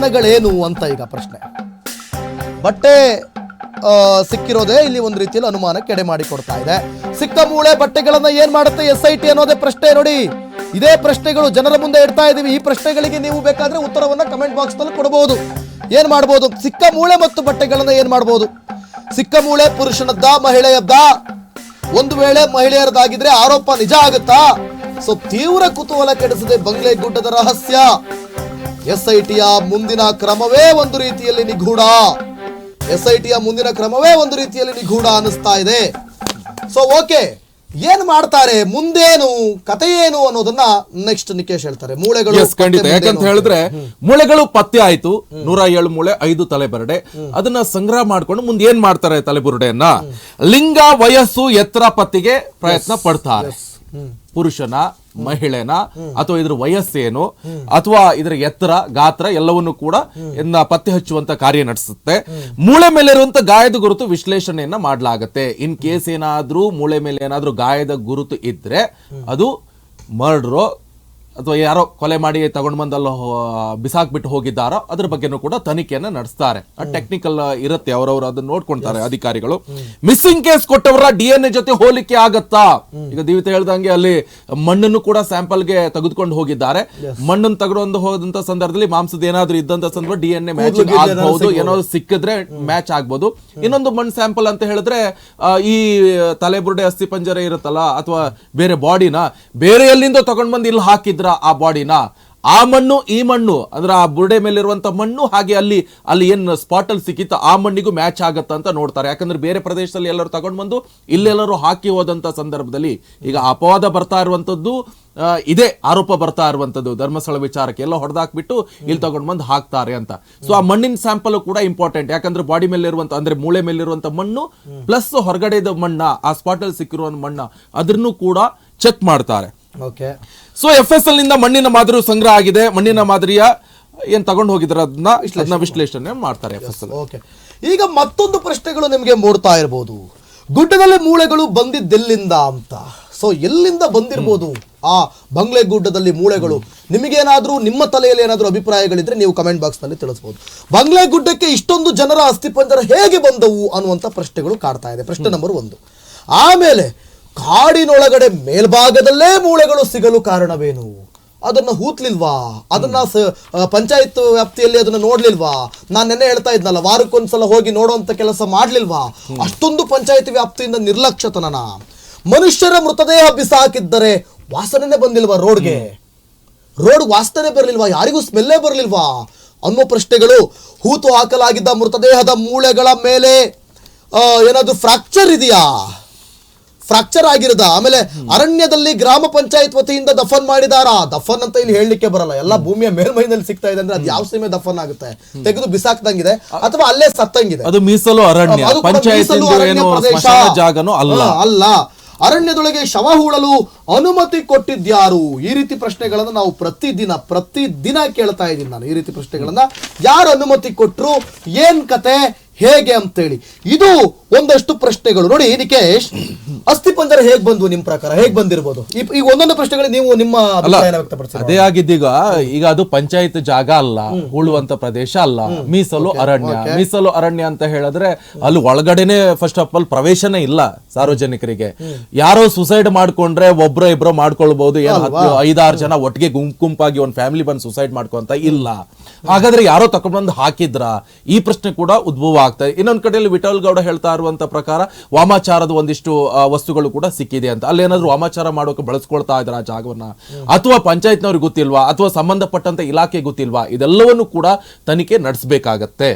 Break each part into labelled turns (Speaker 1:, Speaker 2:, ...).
Speaker 1: ಅನುಮಾನಗಳೇನು ಅಂತ ಈಗ ಪ್ರಶ್ನೆ. ಬಟ್ಟೆ ಸಿಕ್ಕಿರೋದೇ ಇಲ್ಲಿ ಒಂದು ರೀತಿಯಲ್ಲಿ ಅನುಮಾನ ಕೆಡೆ ಮಾಡಿಕೊಡ್ತಾ ಇದೆ. ಸಿಕ್ಕ ಮೂಳೆ ಬಟ್ಟೆಗಳನ್ನ ಏನ್ ಮಾಡುತ್ತೆ ಎಸ್ ಐ ಟಿ ಅನ್ನೋದೇ ಪ್ರಶ್ನೆ ನೋಡಿ. ಇದೇ ಪ್ರಶ್ನೆಗಳು ಜನರ ಮುಂದೆ ಇಡ್ತಾ ಇದೀವಿ ಈ ಪ್ರಶ್ನೆಗಳಿಗೆ ನೀವು ಬೇಕಾದ್ರೆ ಉತ್ತರವನ್ನ ಕಮೆಂಟ್ ಬಾಕ್ಸ್ನಲ್ಲಿ ಕೊಡಬಹುದು. ಏನ್ ಮಾಡಬಹುದು ಸಿಕ್ಕ ಮೂಳೆ ಮತ್ತು ಬಟ್ಟೆಗಳನ್ನ ಏನ್ ಮಾಡಬಹುದು ಸಿಕ್ಕ ಮೂಳೆ ಪುರುಷನದ್ದ, ಮಹಿಳೆಯದ್ದ? ಒಂದು ವೇಳೆ ಮಹಿಳೆಯರದಾಗಿದ್ರೆ ಆರೋಪ ನಿಜ ಆಗುತ್ತಾ? ಸೊ ತೀವ್ರ ಕುತೂಹಲ ಕೆಡಿಸಿದೆ ಬಂಗ್ಲೆ ಗುಡ್ಡದ ರಹಸ್ಯ. ಎಸ್ ಐ ಟಿಯ ಮುಂದಿನ ಕ್ರಮವೇ ಒಂದು ರೀತಿಯಲ್ಲಿ ನಿಗೂಢ. ಎಸ್ ಐ ಟಿಯ ಮುಂದಿನ ಕ್ರಮವೇ ಒಂದು ರೀತಿಯಲ್ಲಿ ನಿಗೂಢ ಅನಿಸ್ತಾ ಇದೆ. ಸೊ ಓಕೆ ಏನ್ ಮಾಡ್ತಾರೆ? ಮುಂದೇನು ಕತೆ ಏನು ಅನ್ನೋದನ್ನ ನೆಕ್ಸ್ಟ್ ನಿಕೇಶ್ ಹೇಳ್ತಾರೆ. ಮೂಳೆಗಳು
Speaker 2: ಖಂಡಿತ. ಯಾಕಂತ ಹೇಳಿದ್ರೆ ಮೂಳೆಗಳು ಪತ್ತೆ ಆಯ್ತು. ನೂರ ಏಳು ಮೂಳೆ ಐದು ತಲೆಬರಡೆ ಅದನ್ನ ಸಂಗ್ರಹ ಮಾಡ್ಕೊಂಡು ಮುಂದೆ ಏನ್ ಮಾಡ್ತಾರೆ ತಲೆಬುರುಡೆಯನ್ನ ಲಿಂಗ ವಯಸ್ಸು ಎತ್ತರ ಪತ್ತೆಗೆ ಪ್ರಯತ್ನ ಪಡ್ತಾರೆ. ಪುರುಷನ ಮಹಿಳೆನ ಅಥವಾ ಇದ್ರ ವಯಸ್ಸೇನು ಅಥವಾ ಇದರ ಎತ್ತರ ಗಾತ್ರ ಎಲ್ಲವನ್ನು ಕೂಡ ಇನ್ನ ಪತ್ತೆ ಹಚ್ಚುವಂತ ಕಾರ್ಯ ನಡೆಸುತ್ತೆ. ಮೂಳೆ ಮೇಲೆ ಇರುವಂತ ಗಾಯದ ಗುರುತು ವಿಶ್ಲೇಷಣೆಯನ್ನ ಮಾಡಲಾಗುತ್ತೆ. ಇನ್ ಕೇಸ್ ಏನಾದ್ರೂ ಮೂಳೆ ಮೇಲೆ ಏನಾದ್ರೂ ಗಾಯದ ಗುರುತು ಇದ್ರೆ ಅದು ಮರ್ಡ್ರೋ ಅಥವಾ ಯಾರೋ ಕೊಲೆ ಮಾಡಿ ತಗೊಂಡು ಬಂದಲ್ಲ ಬಿಸಾಕ್ಬಿಟ್ಟು ಹೋಗಿದ್ದಾರೋ ಅದ್ರ ಬಗ್ಗೆನೂ ಕೂಡ ತನಿಖೆಯನ್ನ ನಡೆಸ್ತಾರೆ. ಟೆಕ್ನಿಕಲ್ ಇರುತ್ತೆ ಅವರವರು ಅದನ್ನ ನೋಡ್ಕೊಂತಾರೆ ಅಧಿಕಾರಿಗಳು. ಮಿಸ್ಸಿಂಗ್ ಕೇಸ್ ಕೊಟ್ಟವರ ಡಿ ಎನ್ ಎ ಜೊತೆ ಹೋಲಿಕೆ ಆಗತ್ತಾ? ಈಗ ದೀವಿತ ಹೇಳ್ದಂಗೆ ಅಲ್ಲಿ ಮಣ್ಣನ್ನು ಕೂಡ ಸ್ಯಾಂಪಲ್ಗೆ ತೆಗೆದುಕೊಂಡು ಹೋಗಿದ್ದಾರೆ. ಮಣ್ಣನ್ನು ತಗೊಂಡು ಹೋದಂತ ಸಂದರ್ಭದಲ್ಲಿ ಮಾಂಸದ ಏನಾದ್ರೂ ಇದ್ದಂತ ಸಂದರ್ಭ ಡಿ ಎನ್ ಎ ಮ್ಯಾಚ್ ಆಗಬಹುದು ಏನೋ ಸಿಕ್ಕಿದ್ರೆ ಮ್ಯಾಚ್ ಆಗ್ಬೋದು. ಇನ್ನೊಂದು ಮಣ್ಣು ಸ್ಯಾಂಪಲ್ ಅಂತ ಹೇಳಿದ್ರೆ ಈ ತಲೆಬುರುಡೆ ಅಸ್ಥಿ ಪಂಜರ ಇರುತ್ತಲ್ಲ ಅಥವಾ ಬೇರೆ ಬಾಡಿನ ಬೇರೆ ಎಲ್ಲಿಂದ ತಗೊಂಡ್ ಬಂದು ಇಲ್ಲಿ ಹಾಕಿದ್ರ? ಆ ಬಾಡಿನ ಆ ಮಣ್ಣು, ಈ ಮಣ್ಣು, ಅಂದ್ರೆ ಆ ಬುರುಡೆ ಮೇಲಿರುವಂತ ಮಣ್ಣು, ಹಾಗೆ ಅಲ್ಲಿ ಅಲ್ಲಿ ಏನು ಸ್ಪಾಟ್ ಅಲ್ಲಿ ಸಿಕ್ಕಿತ್ತು, ಆ ಮಣ್ಣಿಗೂ ಮ್ಯಾಚ್ ಆಗತ್ತ ಅಂತ ನೋಡ್ತಾರೆ. ಯಾಕಂದ್ರೆ ಬೇರೆ ಪ್ರದೇಶದಲ್ಲಿ ಎಲ್ಲರೂ ತಗೊಂಡ್ ಬಂದು ಇಲ್ಲೆಲ್ಲರೂ ಹಾಕಿ ಹೋದಂತ ಸಂದರ್ಭದಲ್ಲಿ ಈಗ ಅಪವಾದ ಬರ್ತಾ ಇರುವಂತದ್ದು ಇದೆ. ಆರೋಪ ಬರ್ತಾ ಇರುವಂತದ್ದು, ಧರ್ಮಸ್ಥಳ ವಿಚಾರಕ್ಕೆ ಎಲ್ಲ ಹೊಡೆದಾಕ್ಬಿಟ್ಟು ಇಲ್ಲಿ ತಗೊಂಡ್ ಬಂದು ಹಾಕ್ತಾರೆ ಅಂತ. ಸೊ ಆ ಮಣ್ಣಿನ ಸ್ಯಾಂಪಲ್ ಕೂಡ ಇಂಪಾರ್ಟೆಂಟ್ ಯಾಕಂದ್ರೆ ಬಾಡಿ ಮೇಲೆ ಇರುವಂತ ಅಂದ್ರೆ ಮೂಳೆ ಮೇಲೆ ಇರುವಂತ ಮಣ್ಣು ಪ್ಲಸ್ ಹೊರಗಡೆದ ಮಣ್ಣ, ಆ ಸ್ಪಾಟ್ ಅಲ್ಲಿ ಸಿಕ್ಕಿರುವ ಮಣ್ಣ ಅದನ್ನು ಕೂಡ ಚೆಕ್ ಮಾಡ್ತಾರೆ.
Speaker 1: ಓಕೆ
Speaker 2: ಸೊ ಎಫ್ ಎಸ್ ಎಲ್ನಿಂದ ಮಣ್ಣಿನ ಮಾದರಿ ಸಂಗ್ರಹ ಆಗಿದೆ. ಮಣ್ಣಿನ ಮಾದರಿಯ ಏನು ತಗೊಂಡು ಹೋಗಿದ್ರೆ ಅದನ್ನ? ಅದನ್ನ ವಿಶ್ಲೇಷಣೆ ಮಾಡ್ತಾರೆ ಎಫ್ ಎಸ್ ಎಲ್
Speaker 1: ಓಕೆ ಈಗ ಮತ್ತೊಂದು ಪ್ರಶ್ನೆಗಳು ನಿಮಗೆ ಮೂಡ್ತಾ ಇರಬಹುದು ಗುಡ್ಡದಲ್ಲಿ ಮೂಳೆಗಳು ಬಂದಿದ್ದೆಲ್ಲಿಂದ ಅಂತ. ಸೊ ಎಲ್ಲಿಂದ ಬಂದಿರಬಹುದು ಆ ಬಂಗ್ಲೆ ಗುಡ್ಡದಲ್ಲಿ ಮೂಳೆಗಳು? ನಿಮಗೇನಾದರೂ ನಿಮ್ಮ ತಲೆಯಲ್ಲಿ ಏನಾದರೂ ಅಭಿಪ್ರಾಯಗಳಿದ್ರೆ ನೀವು ಕಮೆಂಟ್ ಬಾಕ್ಸ್ನಲ್ಲಿ ತಿಳಿಸಬಹುದು ಬಂಗ್ಲೆ ಗುಡ್ಡಕ್ಕೆ ಇಷ್ಟೊಂದು ಜನರ ಅಸ್ಥಿಪಂಜರ ಹೇಗೆ ಬಂದವು ಅನ್ನುವಂಥ ಪ್ರಶ್ನೆಗಳು ಕಾಡ್ತಾ ಇದೆ. ಪ್ರಶ್ನೆ ನಂಬರ್ ಒಂದು. ಆಮೇಲೆ ಕಾಡಿನೊಳಗಡೆ ಮೇಲ್ಭಾಗದಲ್ಲೇ ಮೂಳೆಗಳು ಸಿಗಲು ಕಾರಣವೇನು? ಅದನ್ನ ಹೂತ್ಲಿಲ್ವಾ? ಅದನ್ನ ಪಂಚಾಯತ್ ವ್ಯಾಪ್ತಿಯಲ್ಲಿ ಅದನ್ನ ನೋಡ್ಲಿಲ್ವಾ? ನಾನು ನೆನ್ನೆ ಹೇಳ್ತಾ ಇದ್ನಲ್ಲ ವಾರಕ್ಕೊಂದ್ಸಲ ಹೋಗಿ ನೋಡುವಂತ ಕೆಲಸ ಮಾಡ್ಲಿಲ್ವಾ? ಅಷ್ಟೊಂದು ಪಂಚಾಯತ್ ವ್ಯಾಪ್ತಿಯಿಂದ ನಿರ್ಲಕ್ಷ್ಯತನನ. ಮನುಷ್ಯರ ಮೃತದೇಹ ಬಿಸಾಕಿದ್ದರೆ ವಾಸನೆನೇ ಬಂದಿಲ್ವಾ ರೋಡ್ಗೆ? ರೋಡ್ ವಾಸನೆ ಬರಲಿಲ್ವಾ? ಯಾರಿಗೂ ಸ್ಮೆಲ್ಲೇ ಬರಲಿಲ್ವಾ? ಅನ್ನೋ ಪ್ರಶ್ನೆಗಳು ಹೂತು ಹಾಕಲಾಗಿದ್ದ ಮೃತದೇಹದ ಮೂಳೆಗಳ ಮೇಲೆ ಏನಾದ್ರು ಫ್ರಾಕ್ಚರ್ ಇದೆಯಾ? ಫ್ರಾಕ್ಚರ್ ಆಗಿರದ ಆಮೇಲೆ ಅರಣ್ಯದಲ್ಲಿ ಗ್ರಾಮ ಪಂಚಾಯತ್ ವತಿಯಿಂದ ದಫನ್ ಮಾಡಿದಾರ? ದಫನ್ ಅಂತ ಇಲ್ಲಿ ಹೇಳಲಿಕ್ಕೆ ಬರಲ್ಲ. ಎಲ್ಲ ಭೂಮಿಯ ಮೇಲ್ಮೈನಲ್ಲಿ ಸಿಗ್ತಾ ಇದೆ ಅಂದ್ರೆ ಅದು ಯಾವ ಸೀಮೆ ದಫನ್ ಆಗುತ್ತೆ? ತೆಗೆದು ಬಿಸಾಕ್ದಂಗಿದೆ. ಅಥವಾ ಅಲ್ಲೇ ಸತ್ತಂಗಿದೆ.
Speaker 2: ಅದು ಮೀಸಲು ಅರಣ್ಯ. ಅಲ್ಲ.
Speaker 1: ಅಲ್ಲ. ಅರಣ್ಯದೊಳಗೆ ಶವ ಹೂಳಲು ಅನುಮತಿ ಕೊಟ್ಟಿದ್ಯಾರು? ಈ ರೀತಿ ಪ್ರಶ್ನೆಗಳನ್ನು ನಾವು ಪ್ರತಿದಿನ ಪ್ರತಿದಿನ ಕೇಳ್ತಾ ಇದ್ದೀನಿ ನಾನು ಈ ರೀತಿ ಪ್ರಶ್ನೆಗಳನ್ನ. ಯಾರು ಅನುಮತಿ ಕೊಟ್ಟರು ಏನ್ ಕತೆ? ಹೇಗೆ ಅಂತೇಳಿ. ಇದು ಒಂದಷ್ಟು ಪ್ರಶ್ನೆಗಳು. ನೋಡಿ ನಿಕೇಶ್ ಅಸ್ಥಿ ಪಂಜರ ಹೇಗ್ ಬಂದ್ವು ನಿಮ್ ಪ್ರಕಾರ? ಹೇಗ್ ಬಂದಿರ್ಬೋದು? ಈ ಒಂದೊಂದು ಪ್ರಶ್ನೆಗಳು ನೀವು ನಿಮ್ಮ
Speaker 2: ಅದೇ ಆಗಿದ್ದೀಗ ಈಗ ಅದು ಪಂಚಾಯತ್ ಜಾಗ ಅಲ್ಲ ಉಳುವಂತ ಪ್ರದೇಶ ಅಲ್ಲ. ಮೀಸಲು ಅರಣ್ಯ. ಮೀಸಲು ಅರಣ್ಯ ಅಂತ ಹೇಳಿದ್ರೆ ಅಲ್ಲಿ ಒಳಗಡೆನೆ ಫಸ್ಟ್ ಆಫ್ ಆಲ್ ಪ್ರವೇಶನೇ ಇಲ್ಲ ಸಾರ್ವಜನಿಕರಿಗೆ. ಯಾರೋ ಸುಸೈಡ್ ಮಾಡ್ಕೊಂಡ್ರೆ ಒಬ್ರು ಇಬ್ರು ಮಾಡ್ಕೊಳ್ಬಹುದು ಐದಾರು ಜನ ಒಟ್ಟಿಗೆ ಗುಂಪು ಗುಂಪಾಗಿ ಒಂದ್ ಫ್ಯಾಮಿಲಿ ಬಂದು ಸುಸೈಡ್ ಮಾಡ್ಕೊಂತ ಇಲ್ಲ. ಹಾಗಾದ್ರೆ ಯಾರೋ ತಕೊಂಡ್ಬಂದು ಹಾಕಿದ್ರ? ಈ ಪ್ರಶ್ನೆ ಕೂಡ ಉದ್ಭವ ಆಗ್ತಾ ಇದೆ. ಇನ್ನೊಂದ್ ಕಡೆಯಲ್ಲಿ ವಿಠಲ್ ಗೌಡ ಹೇಳ್ತಾ ಇರುವಂತ ಪ್ರಕಾರ ವಾಮಾಚಾರದ ಒಂದಿಷ್ಟು ವಸ್ತುಗಳು ಕೂಡ ಸಿಕ್ಕಿದೆ ಅಂತ. ಅಲ್ಲೇನಾದ್ರೂ ವಾಮಾಚಾರ ಮಾಡೋಕೆ ಬಳಸ್ಕೊಳ್ತಾ ಇದ್ರ ಆ ಜಾಗವನ್ನ? ಅಥವಾ ಪಂಚಾಯತ್ನವ್ರಿಗೆ ಗೊತ್ತಿಲ್ವಾ? ಅಥವಾ ಸಂಬಂಧಪಟ್ಟಂತ ಇಲಾಖೆ ಗೊತ್ತಿಲ್ವಾ? ಇದೆಲ್ಲವನ್ನು ಕೂಡ ತನಿಖೆ ನಡೆಸಬೇಕಾಗತ್ತೆ.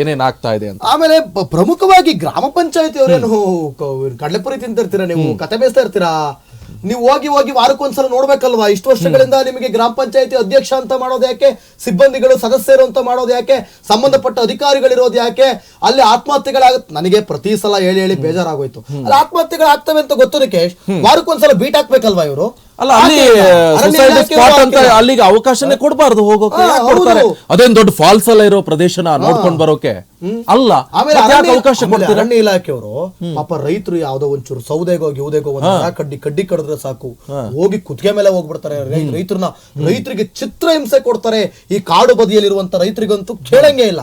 Speaker 2: ಏನೇನಾಗ್ತಾ ಇದೆ ಅಂತ.
Speaker 1: ಆಮೇಲೆ ಪ್ರಮುಖವಾಗಿ ಗ್ರಾಮ ಪಂಚಾಯತಿ ಅವರೇನು ಕಡಲೆಪುರಿ ತಿಂತಿರ್ತೀರಾ ನೀವು? ಕತೆ ಬೇಯಿಸ್ತಾ ಇರ್ತೀರಾ? ನೀವು ಹೋಗಿ ಹೋಗಿ ವಾರಕ್ಕೊಂದ್ಸಲ ನೋಡ್ಬೇಕಲ್ವಾ? ಇಷ್ಟು ವರ್ಷಗಳಿಂದ ನಿಮಗೆ ಗ್ರಾಮ ಪಂಚಾಯತಿ ಅಧ್ಯಕ್ಷ ಅಂತ ಮಾಡೋದು ಯಾಕೆ? ಸಿಬ್ಬಂದಿಗಳು ಸದಸ್ಯರು ಅಂತ ಮಾಡೋದು ಯಾಕೆ? ಸಂಬಂಧಪಟ್ಟ ಅಧಿಕಾರಿಗಳಿರೋದು ಯಾಕೆ? ಅಲ್ಲಿ ಆತ್ಮಹತ್ಯೆಗಳಾಗುತ್ತೆ ನನಗೆ ಪ್ರತಿ ಸಲ ಹೇಳಿ ಹೇಳಿ ಬೇಜಾರಾಗೋಯ್ತು. ಅಲ್ಲಿ ಆತ್ಮಹತ್ಯೆಗಳಾಗ್ತವೆ ಅಂತ ಗೊತ್ತು ನಿಕೇಶ್. ವಾರಕ್ಕೊಂದ್ಸಲ ಬೀಟ್ ಹಾಕ್ಬೇಕಲ್ವಾ ಇವರು?
Speaker 2: ಅಲ್ಲ ಅಲ್ಲಿ
Speaker 1: ಯಾಕೆ
Speaker 2: ಸುಸೈಡ್
Speaker 1: ಇಲಾಖೆಯವರು
Speaker 2: ಸ್ಪಾಟ್ ಅಂತ ಅಲ್ಲಿಗೆ ಅವಕಾಶನೇ ಕೊಡಬಾರ್ದು ಹೋಗೋಕೆ ಯಾಕ್ ಕೊಡ್ತಾರೆ? ಅದೇನ್ ದೊಡ್ಡ ಫಾಲ್ಸ್ ಅಲ್ಲ ಇರೋ ಪ್ರದೇಶನ ನೋಡ್ಕೊಂಡ್ ಬರೋಕೆ? ಅಲ್ಲ.
Speaker 1: ಆಮೇಲೆ
Speaker 2: ಅವಕಾಶ
Speaker 1: ಅರಣ್ಯ ಇಲಾಖೆಯವರು ಪಾಪ ರೈತರು ಯಾವ್ದೋ ಒಂಚೂರು ಸೌದೆಗೋ ಗಿವ್ದೆಗೋ ಒಂದ್ ಮರ ಕಡ್ಡಿ ಕಡ್ಡಿ ಕಡಿದ್ರೆ ಸಾಕು. ಹೋಗಿ ಕುತ್ತಿಗೆ ಮೇಲೆ ಹೋಗ್ಬಿಡ್ತಾರೆ. ರೈ- ರೈತರನ್ನ ರೈತರಿಗೆ ಚಿತ್ರ ಹಿಂಸೆ ಕೊಡ್ತಾರೆ. ಈ ಕಾಡು ಬದಿಯಲ್ಲಿರುವಂತ ರೈತರಿಗಂತೂ ಕೇಳಂಗೆ ಇಲ್ಲ.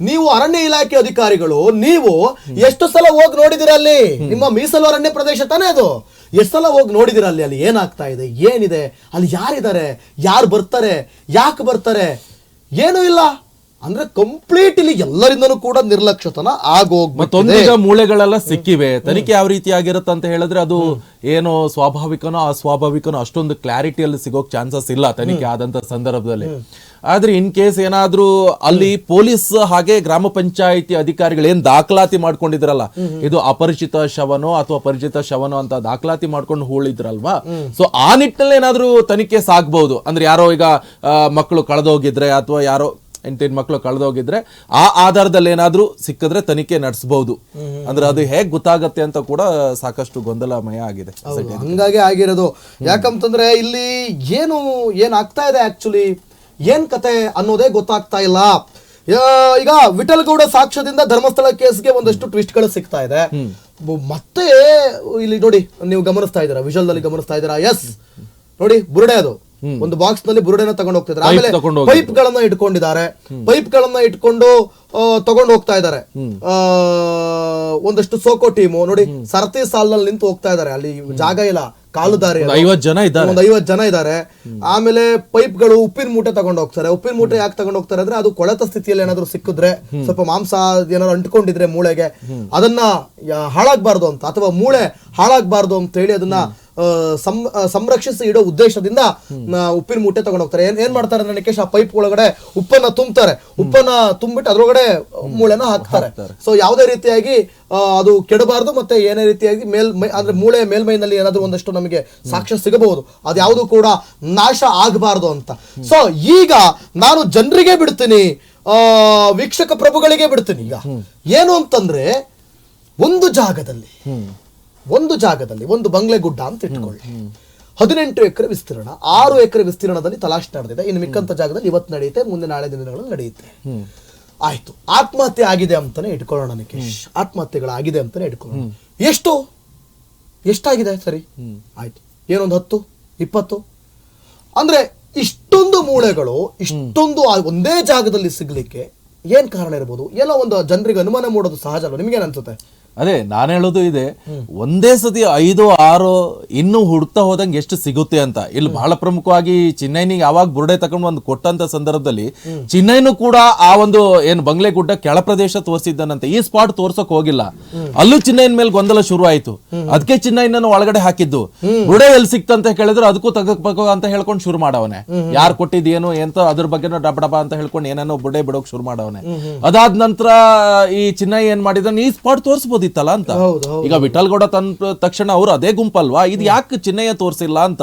Speaker 1: ನೀವು ಅರಣ್ಯ ಇಲಾಖೆ ಅಧಿಕಾರಿಗಳು ನೀವು ಎಷ್ಟು ಸಲ ಹೋಗಿ ನೋಡಿದಿರ ಅಲ್ಲಿ? ನಿಮ್ಮ ಮೀಸಲು ಅರಣ್ಯ ಪ್ರದೇಶ ತಾನೇ ಅದು? ಎಷ್ಟು ಸಲ ಹೋಗಿ ನೋಡಿದಿರ ಅಲ್ಲಿ? ಅಲ್ಲಿ ಏನಾಗ್ತಾ ಇದೆ? ಏನಿದೆ? ಅಲ್ಲಿ ಯಾರಿದ್ದಾರೆ? ಯಾರು ಬರ್ತಾರೆ? ಯಾಕೆ ಬರ್ತಾರೆ? ಏನೂ ಇಲ್ಲ. ಅಂದ್ರೆ ಕಂಪ್ಲೀಟ್ ಇಲ್ಲಿ ಎಲ್ಲರಿಂದನೂ ಕೂಡ ನಿರ್ಲಕ್ಷ್ಯತನ ಆಗೋಗ್
Speaker 2: ಮತ್ತೊಂದೀಗ ಮೂಳೆಗಳೆಲ್ಲ ಸಿಕ್ಕಿವೆ. ತನಿಖೆ ಯಾವ ರೀತಿ ಆಗಿರುತ್ತೆ ಅಂತ ಹೇಳಿದ್ರೆ ಅದು ಏನೋ ಸ್ವಾಭಾವಿಕನೋ ಅಸ್ವಾಭಾವಿಕನೋ ಅಷ್ಟೊಂದು ಕ್ಲಾರಿಟಿಯಲ್ಲಿ ಸಿಗೋಕ್ ಚಾನ್ಸಸ್ ಇಲ್ಲ ತನಿಖೆ ಆದಂತ ಸಂದರ್ಭದಲ್ಲಿ. ಆದ್ರೆ ಇನ್ ಕೇಸ್ ಏನಾದ್ರೂ ಅಲ್ಲಿ ಪೊಲೀಸ್ ಹಾಗೆ ಗ್ರಾಮ ಪಂಚಾಯಿತಿ ಅಧಿಕಾರಿಗಳು ಏನ್ ದಾಖಲಾತಿ ಮಾಡ್ಕೊಂಡಿದ್ರಲ್ಲ ಇದು ಅಪರಿಚಿತ ಶವನೋ ಅಥವಾ ಪರಿಚಿತ ಶವನೋ ಅಂತ ದಾಖಲಾತಿ ಮಾಡ್ಕೊಂಡು ಹೂಳಿದ್ರಲ್ವಾ? ಸೊ ಆ ನಿಟ್ಟಿನಲ್ಲಿ ಏನಾದ್ರೂ ತನಿಖೆ ಸಾಗ್ಬಹುದು ಅಂದ್ರೆ ಯಾರೋ ಈಗ ಮಕ್ಕಳು ಕಳೆದೋಗಿದ್ರೆ ಅಥವಾ ಯಾರೋ ಎಂಟೆಂಟು ಮಕ್ಕಳು ಕಳೆದೋಗಿದ್ರೆ ಆ ಆಧಾರದಲ್ಲಿ ಏನಾದ್ರೂ ಸಿಕ್ಕಿದ್ರೆ ತನಿಖೆ ನಡೆಸಬಹುದು ಅಂದ್ರೆ ಅದು ಹೇಗ್ ಗೊತ್ತಾಗತ್ತೆ ಅಂತ ಕೂಡ ಸಾಕಷ್ಟು ಗೊಂದಲಮಯ ಆಗಿದೆ.
Speaker 1: ಹಂಗಾಗಿ ಆಗಿರೋದು. ಯಾಕಂತಂದ್ರೆ ಇಲ್ಲಿ ಏನು ಏನ್ ಆಗ್ತಾ ಇದೆ ಆಕ್ಚುಲಿ ಏನ್ ಕತೆ ಅನ್ನೋದೇ ಗೊತ್ತಾಗ್ತಾ ಇಲ್ಲ. ಈಗ ವಿಠಲ್ಗೌಡ ಸಾಕ್ಷ್ಯದಿಂದ ಧರ್ಮಸ್ಥಳ ಕೇಸ್ಗೆ ಒಂದಷ್ಟು ಟ್ವಿಸ್ಟ್ಗಳು ಸಿಗ್ತಾ ಇದೆ. ಮತ್ತೆ ಇಲ್ಲಿ ನೋಡಿ ನೀವು ಗಮನಿಸ್ತಾ ಇದ್ದೀರಾ ವಿಜುವಲ್ನಲ್ಲಿ ಗಮನಿಸ್ತಾ ಇದ್ದೀರಾ? ಎಸ್ ನೋಡಿ ಬುರುಡೆ ಅದು. ಒಂದು ಬಾಕ್ಸ್ನಲ್ಲಿ ಬುರುಡೆನ ತಗೊಂಡು ಹೋಗ್ತಿದ್ದಾರೆ ಆಮೇಲೆ. ಪೈಪ್ ಗಳನ್ನ ಇಟ್ಕೊಂಡಿದ್ದಾರೆ. ಪೈಪ್ ಗಳನ್ನ ಇಟ್ಕೊಂಡು ತಗೊಂಡು ಹೋಗ್ತಾ ಇದ್ದಾರೆ. ಒಂದಷ್ಟು ಸೋಕೋ ಟೀಮು. ನೋಡಿ ಸರತಿ ಸಾಲಿನಲ್ಲಿ ನಿಂತು ಹೋಗ್ತಾ ಇದ್ದಾರೆ. ಅಲ್ಲಿ ಜಾಗ ಇಲ್ಲ ಕಾಲು ದಾರಿ.
Speaker 2: ಐವತ್ ಜನ ಇದ್ದಾರೆ.
Speaker 1: ಒಂದು ಐವತ್ತು ಜನ ಇದ್ದಾರೆ. ಆಮೇಲೆ ಪೈಪ್ಗಳು ಉಪ್ಪಿನ ಮೂಟೆ ತಗೊಂಡು ಹೋಗ್ತಾರೆ ಉಪ್ಪಿನ ಮೂಟೆ ಯಾಕೆ ತಗೊಂಡು ಹೋಗ್ತಾರೆ ಅಂದ್ರೆ ಅದು ಕೊಳೆತ ಸ್ಥಿತಿಯಲ್ಲಿ ಏನಾದ್ರು ಸಿಕ್ಕಿದ್ರೆ ಸ್ವಲ್ಪ ಮಾಂಸ ಏನಾದ್ರು ಅಂಟ್ಕೊಂಡಿದ್ರೆ ಮೂಳೆಗೆ ಅದನ್ನ ಹಾಳಾಗ್ಬಾರ್ದು ಅಂತ ಅಥವಾ ಮೂಳೆ ಹಾಳಾಗ್ಬಾರ್ದು ಅಂತ ಹೇಳಿ ಅದನ್ನ ಸಂರಕ್ಷಿಸಿ ಇಡೋ ಉದ್ದೇಶದಿಂದ ಉಪ್ಪಿನ ಮೂಟೆ ತಗೊಂಡು ಹೋಗ್ತಾರೆ. ಏನ್ ಏನ್ ಮಾಡ್ತಾರೆ ಅಂದ್ರೆ ನಿಕೇಶ್ ಆ ಪೈಪ್ ಒಳಗಡೆ ಉಪ್ಪನ್ನ ತುಂಬ್ತಾರೆ ಉಪ್ಪನ್ನ ತುಂಬಿಟ್ಟು ಅದ್ರೊಳಗಡೆ ಮೂಳೆನ ಹಾಕ್ತಾರೆ. ಸೊ ಯಾವುದೇ ರೀತಿಯಾಗಿ ಅದು ಕೆಡಬಾರದು ಮತ್ತೆ ಏನೇ ರೀತಿಯಾಗಿ ಮೇಲ್ ಅಂದ್ರೆ ಮೂಳೆ ಮೇಲ್ಮೈನಲ್ಲಿ ಏನಾದ್ರೂ ಒಂದಷ್ಟು ನಮಗೆ ಸಾಕ್ಷ್ಯ ಸಿಗಬಹುದು. ಅದು ಯಾವುದು ಕೂಡ ನಾಶ ಆಗಬಾರದು ಅಂತ. ಸೊ ಈಗ ನಾನು ಜನರಿಗೆ ಬಿಡ್ತೀನಿ ಆ ವೀಕ್ಷಕ ಪ್ರಭುಗಳಿಗೆ ಬಿಡ್ತೀನಿ. ಈಗ ಏನು ಅಂತಂದ್ರೆ ಒಂದು ಜಾಗದಲ್ಲಿ ಒಂದು ಜಾಗದಲ್ಲಿ, ಒಂದು ಬಂಗ್ಲೆ ಗುಡ್ಡ ಅಂತ ಇಟ್ಕೊಳ್ಳಿ. ಹದಿನೆಂಟು ಎಕರೆ ವಿಸ್ತೀರ್ಣ, ಆರು ಎಕರೆ ವಿಸ್ತೀರ್ಣದಲ್ಲಿ ತಲಾಶ್ ನಡೆದಿದೆ. ಇನ್ನು ಮಿಕ್ಕಂತ ಜಾಗದಲ್ಲಿ ಇವತ್ತು ನಡೆಯುತ್ತೆ, ಮುಂದೆ ನಾಳೆ ದಿನಗಳಲ್ಲಿ ನಡೆಯುತ್ತೆ. ಆಯ್ತು. ಆತ್ಮಹತ್ಯೆ ಆಗಿದೆ ಅಂತಾನೆ ಇಟ್ಕೊಳ್ಳೋಣ ನಿಕೇಶ್ ಆತ್ಮಹತ್ಯೆಗಳಾಗಿದೆ ಅಂತಾನೆ ಇಟ್ಕೊಳ್ಳೋಣ. ಎಷ್ಟು? ಎಷ್ಟಾಗಿದೆ? ಸರಿ. ಆಯ್ತು. ಏನೊಂದು ಹತ್ತು? ಇಪ್ಪತ್ತು? ಅಂದ್ರೆ ಇಷ್ಟೊಂದು ಮೂಳೆಗಳು, ಇಷ್ಟೊಂದು ಒಂದೇ ಜಾಗದಲ್ಲಿ ಸಿಗ್ಲಿಕ್ಕೆ ಏನ್ ಕಾರಣ ಇರ್ಬೋದು? ಏನೋ ಒಂದು ಜನರಿಗೆ ಅನುಮಾನ ಮೂಡೋದು ಸಹಜ ಅಲ್ವಾ? ನಿಮ್ಗೇನ್ ಅನ್ಸುತ್ತೆ?
Speaker 2: ಅದೇ ನಾನು ಹೇಳೋದು ಇದೆ ಒಂದೇ ಸತಿ ಐದು ಆರು ಇನ್ನು ಹುಡ್ತಾ ಹೋದಂಗೆ ಎಷ್ಟು ಸಿಗುತ್ತೆ ಅಂತ. ಇಲ್ಲಿ ಬಹಳ ಪ್ರಮುಖವಾಗಿ ಚೆನ್ನೈನಿಗೆ ಯಾವಾಗ ಬುರುಡೆ ತಕೊಂಡು ಒಂದು ಕೊಟ್ಟಂತ ಸಂದರ್ಭದಲ್ಲಿ ಚಿನ್ನೈನು ಕೂಡ ಆ ಒಂದು ಏನು ಬಂಗ್ಲೆ ಗುಡ್ಡ ಕೆಳ ಪ್ರದೇಶ ತೋರಿಸಿದ್ದಾನಂತೆ. ಈ ಸ್ಪಾಟ್ ತೋರ್ಸಕ್ ಹೋಗಿಲ್ಲ. ಅಲ್ಲೂ ಚೆನ್ನೈನ ಮೇಲೆ ಗೊಂದಲ ಶುರು ಆಯ್ತು ಅದಕ್ಕೆ ಚೆನ್ನೈನ ಒಳಗಡೆ ಹಾಕಿದ್ದು. ಬುರುಡೆ ಎಲ್ಲಿ ಸಿಕ್ತಂತ ಕೇಳಿದ್ರು ಅದಕ್ಕೂ ತಗಬೇಕು ಅಂತ ಹೇಳ್ಕೊಂಡು ಶುರು ಮಾಡವನೆ. ಯಾರು ಕೊಟ್ಟಿದ್ದೇನು ಎಂತ ಅದ್ರ ಬಗ್ಗೆ ಡಬ ಡಬ ಅಂತ ಹೇಳ್ಕೊಂಡು ಏನೇನೋ ಬುಡೆ ಬಿಡೋಕ್ ಶುರು ಮಾಡವನೆ. ಅದಾದ ನಂತರ ಈ ಚಿನ್ನೈ ಏನ್ ಮಾಡಿದಾನೆ ಈ ಸ್ಪಾಟ್ ತೋರಿಸಬಹುದಿತ್ತಲ್ಲ ಅಂತ? ಈಗ ವಿಠಲ್ಗೌಡ ತನ್ ತಕ್ಷಣ ಅವರು ಅದೇ ಗುಂಪಲ್ವಾ? ಇದು ಯಾಕೆ ಚಿನ್ನಯ್ಯ ತೋರಿಸಿಲ್ಲ ಅಂತ?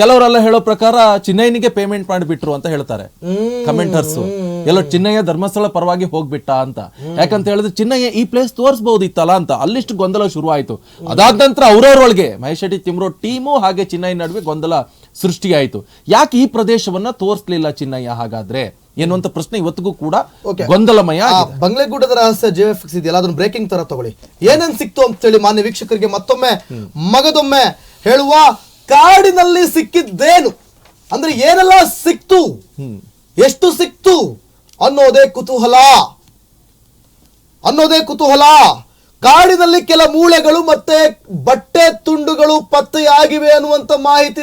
Speaker 2: ಕೆಲವರೆಲ್ಲ ಹೇಳೋ ಪ್ರಕಾರ ಚಿನ್ನಯ್ಯನಿಗೆ ಪೇಮೆಂಟ್ ಮಾಡಿಬಿಟ್ರು ಅಂತ ಹೇಳ್ತಾರೆ ಕಮೆಂಟರ್ಸ್ ಎಲ್ಲ ಚಿನ್ನಯ್ಯ ಧರ್ಮಸ್ಥಳ ಪರವಾಗಿ ಹೋಗ್ಬಿಟ್ಟ ಅಂತ. ಯಾಕಂತ ಹೇಳಿದ್ರೆ ಚಿನ್ನಯ್ಯ ಈ ಪ್ಲೇಸ್ ತೋರಿಸಬಹುದಿತ್ತಲ್ಲ ಅಂತ. ಅಲ್ಲಿಷ್ಟು ಗೊಂದಲ ಶುರು ಆಯ್ತು ಅದಾದ ನಂತರ ಅವರವ್ರೊಳಗೆ ಮಹೇಶ್ ಶೆಟ್ಟಿ ತಿಮ್ರೋ ಟೀಮು ಹಾಗೆ ಚಿನ್ನಯ್ಯ ನಡುವೆ ಗೊಂದಲ ಸೃಷ್ಟಿಯಾಯಿತು. ಯಾಕೆ ಈ ಪ್ರದೇಶವನ್ನ ತೋರಿಸ್ಲಿಲ್ಲ ಚಿನ್ನಯ್ಯ ಹಾಗಾದ್ರೆ? ಎನ್ನುವಂತ ಪ್ರಶ್ನೆ ಇವತ್ತಿಗೂ ಕೂಡ ಗೊಂದಲಮಯ
Speaker 1: ಬಂಗ್ಲೆಗೂಡದ ರಹಸ್ಯ ಜೆ ಎಫ್ ಇದೆಯಲ್ಲ ಅದನ್ನ ಬ್ರೇಕಿಂಗ್ ತರ ತಗೊಳ್ಳಿ. ಏನೇನ್ ಸಿಕ್ತು ಅಂತ ಹೇಳಿ ಮಾನ್ಯ ವೀಕ್ಷಕರಿಗೆ ಮತ್ತೊಮ್ಮೆ ಮಗದೊಮ್ಮೆ ಹೇಳುವ ಕಾಡಿನಲ್ಲಿ ಸಿಕ್ಕಿದ್ದೇನು? ಅಂದ್ರೆ ಏನೆಲ್ಲ ಸಿಕ್ತು? ಎಷ್ಟು ಸಿಕ್ತು? ಅನ್ನೋದೇ ಕುತೂಹಲ. ಅನ್ನೋದೇ ಕುತೂಹಲ. ಕಾಡಿನಲ್ಲಿ ಕೆಲ ಮೂಳೆಗಳು ಮತ್ತೆ ಬಟ್ಟೆ ತುಂಡುಗಳು ಪತ್ತೆಯಾಗಿವೆ ಅನ್ನುವಂತ ಮಾಹಿತಿ